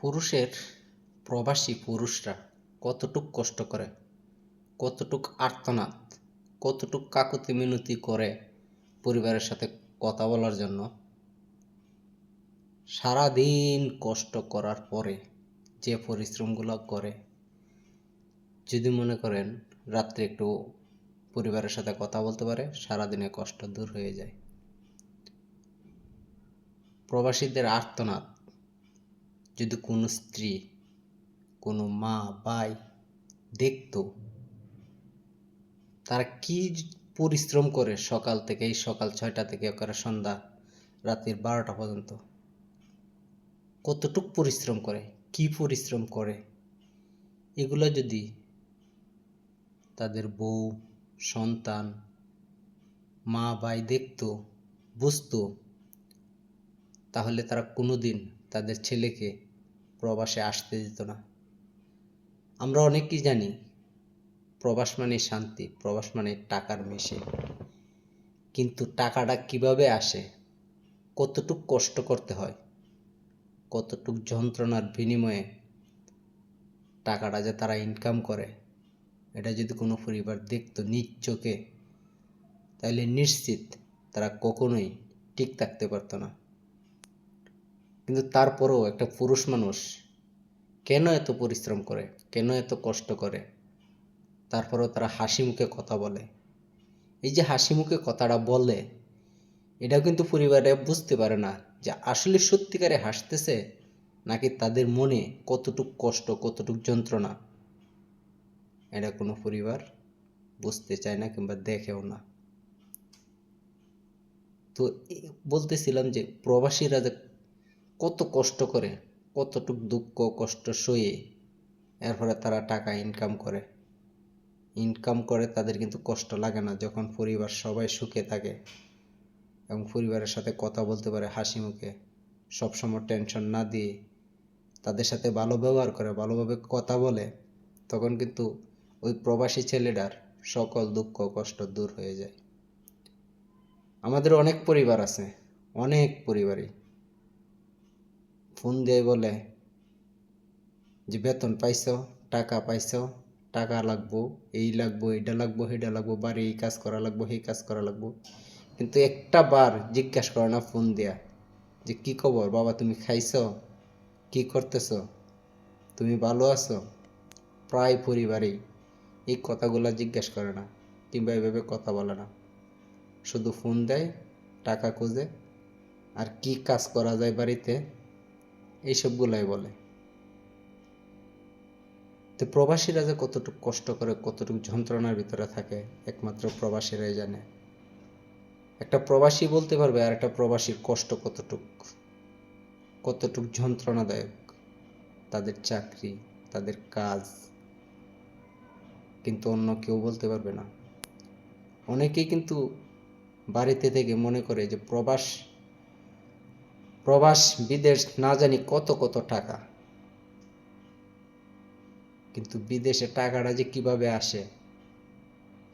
পুরুষের প্রবাসী পুরুষরা কতটুক কষ্ট করে, কতটুক আর্তনাদ, কতটুক কাকুতি মিনতি করে পরিবারের সাথে কথা বলার জন্য সারাদিন কষ্ট করার পরে যে পরিশ্রমগুলো করে, যদি মনে করেন রাত্রে একটু পরিবারের সাথে কথা বলতে পারে সারাদিনের কষ্ট দূর হয়ে যায়। প্রবাসীদের আর্তনাদ যদি কোনো স্ত্রী, কোনো মা, ভাই দেখতো তারা কি পরিশ্রম করে সকাল থেকে এই সকাল ছয়টা থেকে করে সন্ধ্যা রাতের বারোটা পর্যন্ত? কতটুক পরিশ্রম করে? কি পরিশ্রম করে? এগুলো যদি তাদের বউ, সন্তান, মা, ভাই দেখতো, বুঝতো, তাহলে তারা কোনোদিন তাদের ছেলেকে প্রবাসে আসতে দিত না। আমরা অনেকেই জানি, প্রবাস মানে শান্তি, প্রবাস মানে টাকার মেশিন কিন্তু টাকাটা কীভাবে আসে? কতটুক কষ্ট করতে হয়? কতটুক যন্ত্রণার বিনিময়ে টাকাটা যে তারা ইনকাম করে? এটা যদি কোনো পরিবার দেখতো নিজ চোখে, তাহলে নিশ্চিত তারা কখনোই ঠিক থাকতে পারতো না। কিন্তু তারপরেও একটা পুরুষ মানুষ কেন এত পরিশ্রম করে? কেন এত কষ্ট করে? তারপরেও তারা হাসি মুখে কথা বলে। এই যে হাসি মুখে কথাটা বলে, এটাও কিন্তু পরিবারে বুঝতে পারে না যে আসলে সত্যিকারে হাসতেছে নাকি তাদের মনে কতটুক কষ্ট, কতটুক যন্ত্রণা। এটা কোনো পরিবার বুঝতে চায় না কিংবা দেখেও না। তো বলতেছিলাম যে প্রবাসীরা যে কত কষ্ট করে, কতটুক দুঃখ, কষ্ট সয়ে এরপরে তারা টাকা ইনকাম করে। ইনকাম করে তাদের কিন্তু কষ্ট লাগে না যখন পরিবার সবাই সুখে থাকে এবং পরিবারের সাথে কথা বলতে পারে হাসি মুখে। সবসময় টেনশন না দিয়ে তাদের সাথে ভালো ব্যবহার করে, ভালোভাবে কথা বলে, তখন কিন্তু ওই প্রবাসী ছেলেটার সকল দুঃখ, কষ্ট দূর হয়ে যায়। আমাদের অনেক পরিবার আছে, অনেক পরিবারই। ফোন দিয়ে বলে যে, বেতন পাইছ, টাকা পাইছ, টাকা লাগবো, এই লাগবো এটা লাগবো সেটা লাগবো, বাড়ি এই কাজ করা লাগবো, সেই কাজ করা লাগবো। কিন্তু একটা বার জিজ্ঞাসা করে না ফোন দেয়া যে, কি খবর? বাবা, তুমি খাইছ? কি করতেছ? তুমি ভালো আছো? প্রায় পরিবারেই এই কথাগুলো জিজ্ঞাসা করে না, কিংবা এভাবে কথা বলে না। শুধু ফোন দেয়, টাকা খুঁজে, আর কি কাজ করা যায় বাড়িতে এইসবগুলাই বলে। তো প্রবাসীরা যে কতটুকু কষ্ট করে, কতটুকু যন্ত্রণার ভিতরে থাকে, একমাত্র প্রবাসীরাই জানে। একটা প্রবাসী বলতে পারবে, আর একটা প্রবাসীর কষ্ট কতটুক কতটুক যন্ত্রণাদায়ক। তাদের চাকরি, তাদের কাজ, কিন্তু অন্য কেউ বলতে পারবে না। অনেকেই কিন্তু বাড়িতে থেকে মনে করে যে প্রবাস প্রবাস, বিদেশ, না জানি কত কত টাকা। কিন্তু বিদেশে টাকাটা যে কীভাবে আসে,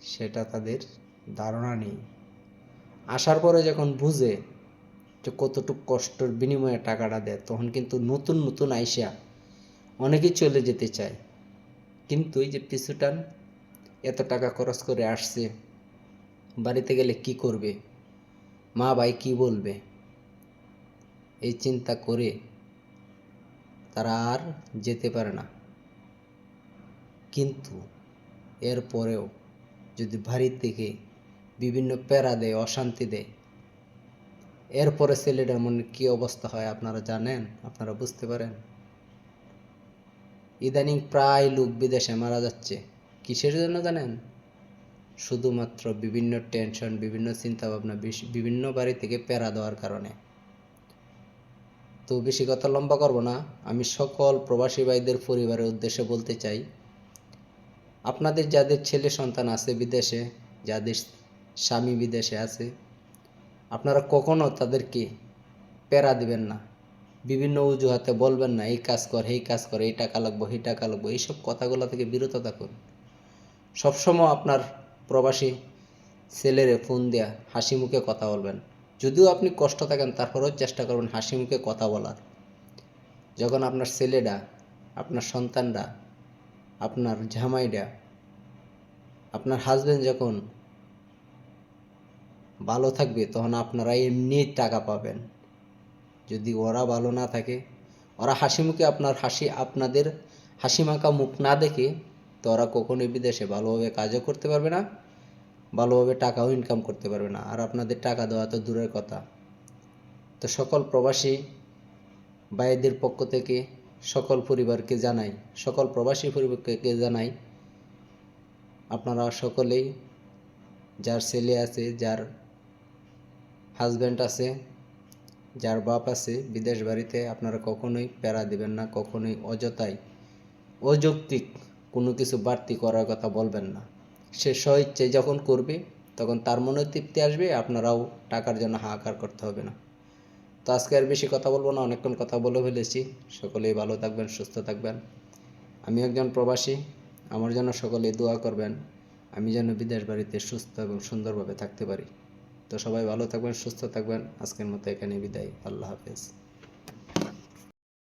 সেটা তাদের ধারণা নেই। আসার পরে যখন বুঝে যে কতটুকু কষ্টের বিনিময়ে টাকাটা দেয়, তখন কিন্তু নতুন নতুন আইসা অনেকেই চলে যেতে চায়। কিন্তু এই যে পিছুটান, এত টাকা খরচ করে আসছে, বাড়িতে গেলে কি করবে? মা, ভাই কি বলবে? এই চিন্তা করে তারা আর যেতে পারে না। কিন্তু এরপরেও যদি বাড়ি থেকে বিভিন্ন প্যারা দেয়, অশান্তি দেয় এরপরে ছেলেটার মনে কী অবস্থা হয় আপনারা জানেন? আপনারা বুঝতে পারেন? ইদানিং প্রায় লোক বিদেশে মারা যাচ্ছে। কিসের জন্য জানেন? শুধুমাত্র বিভিন্ন টেনশন, বিভিন্ন চিন্তাভাবনা বিভিন্ন বাড়ি থেকে প্যারা দেওয়ার কারণে। তো বেশি কথা লম্বা করব না। আমি সকল প্রবাসী ভাইদের পরিবারের উদ্দেশ্যে বলতে চাই, আপনাদের যাদের ছেলে সন্তান আছে বিদেশে, যাদের স্বামী বিদেশে আছে, আপনারা কখনো তাদেরকে প্যারা দিবেন না। বিভিন্ন অজুহাতে বলবেন না, এই কাজ কর এই কাজ কর, এই টাকা লাগবো এই টাকা লাগবো। এইসব কথাগুলো থেকে বিরত থাকুন। সবসময় আপনার প্রবাসী ছেলেরে ফোন দেয়া হাসি মুখে কথা বলবেন। যদিও আপনি কষ্ট থাকেন, তারপরেও চেষ্টা করবেন হাসি মুখে কথা বলার। যখন আপনার ছেলেরা, আপনার সন্তানরা, আপনার জামাইরা, আপনার হাজবেন্ড যখন ভালো থাকবে, তখন আপনারা এমনি টাকা পাবেন। যদি ওরা ভালো না থাকে, ওরা হাসি মুখে আপনার হাসি, আপনাদের হাসি মাখা মুখ না দেখে, তো ওরা কখনোই বিদেশে ভালোভাবে কাজও করতে পারবে না। ভালোভাবে টাকাও ইনকাম করতে পারবে না। আর আপনাদের টাকা দেওয়া তো দূরের কথা। তো সকল প্রবাসী ভাইদের পক্ষ থেকে সকল পরিবারকে জানাই, সকল প্রবাসী পরিবারকে জানাই, আপনারা সকলেই যার ছেলে আছে, যার হাজব্যান্ড আছে, যার বাপ আছে, বিদেশ বাড়িতে আপনারা কখনোই প্যারা দিবেন না, কখনোই অযথাই অযৌক্তিক কোনো কিছু বাড়তি করার কথা বলবেন না। সে স্বইচ্ছায় যখন করবে, তখন তার মনে তৃপ্তি আসবে, আপনারাও টাকার জন্য হাহাকার করতে হবে না। তো আজকে আর বেশি কথা বলব না, অনেকক্ষণ কথা বলে ফেলেছি। সকলেই ভালো থাকবেন, সুস্থ থাকবেন। আমি একজন প্রবাসী, আমার জন্য সকলে দোয়া করবেন, আমি যেন বিদেশ বাড়িতে সুস্থ এবং সুন্দরভাবে থাকতে পারি। তো সবাই ভালো থাকবেন, সুস্থ থাকবেন। আজকের মতো এখানে বিদায়, আল্লাহ হাফেজ।